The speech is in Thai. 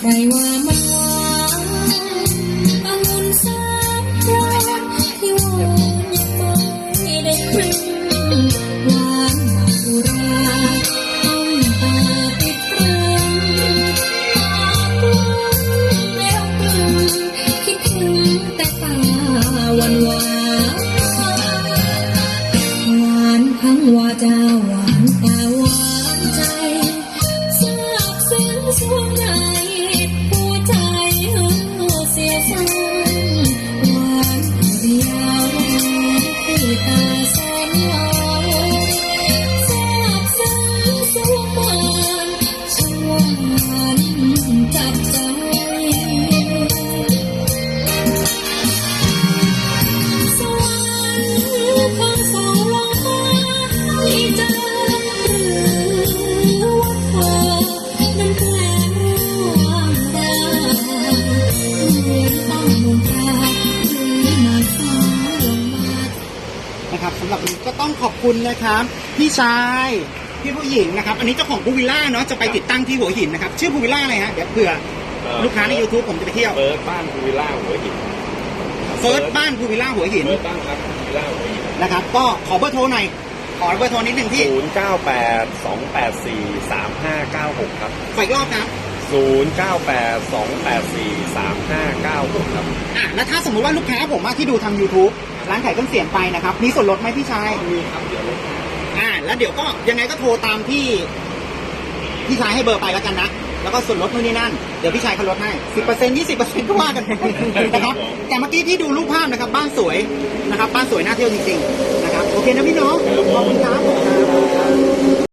ใครว่ามันหวานองุ่นสามรสที่หวานยังไม่ได้ครึ่งหวานมากอุราต้องตาติดตรึงปากลุ้นแล้วกลึงคิดถึงแต่ตาหวานหวานหวานทั้งวาจาหวานตาหวาน เดีย นะครับสำหรับวันนี้ก็ต้องขอบคุณนะครับ พี่ชายพี่ผู้หญิงนะครับ อันนี้เจ้าของพูวิลล่าเนาะจะไปติดตั้งที่หัวหินนะครับ ชื่อพูวิลล่าอะไรฮะเดี๋ยวเผื่อลูกค้าใน YouTube ผมจะไปเที่ยวเฟิร์สบ้านภูวิลล่าหัวหินเฟิร์สบ้านพูวิลล่าหัวหินเฟิร์สบ้านครับภูวิลล่าหัวหินนะครับ ก็ขอเบอร์โทรหน่อยขอเบอร์โทรนิดหนึ่งพี่ศูนย์เก้าแปดสองแปดสี่สามห้าเก้าหกครับขออีกรอบนะศูนย์เก้าแปดสองแปดสี่สามห้าเก้าหกครับอะ แล้วถ้าสมมุติว่าลูกค้าผมอะที่ดูทาง YouTube ร้านขายเครื่องเสียงไปนะครับ มีส่วนลดไหมพี่ชาย มีครับเดี๋ยวลดให้อ่า แล้วเดี๋ยวก็ยังไงก็โทรตามที่พี่ชายให้เบอร์ไปแล้วกันนะ แล้วก็ส่วนลดนู่นนี่นั่น เดี๋ยวพี่ชายเขาลดให้สิบเปอร์เซ็นต์ยี่สิบเปอร์เซ็นต์ก็ว่ากันไปนะครับ แต่เมื่อกี้ที่ดูรูปภาพนะครับ บ้านสวยนะครับ บ้านสวยน่าเที่ยวจริงๆนะครับ โอเคนะพี่น้องขอบคุณครับ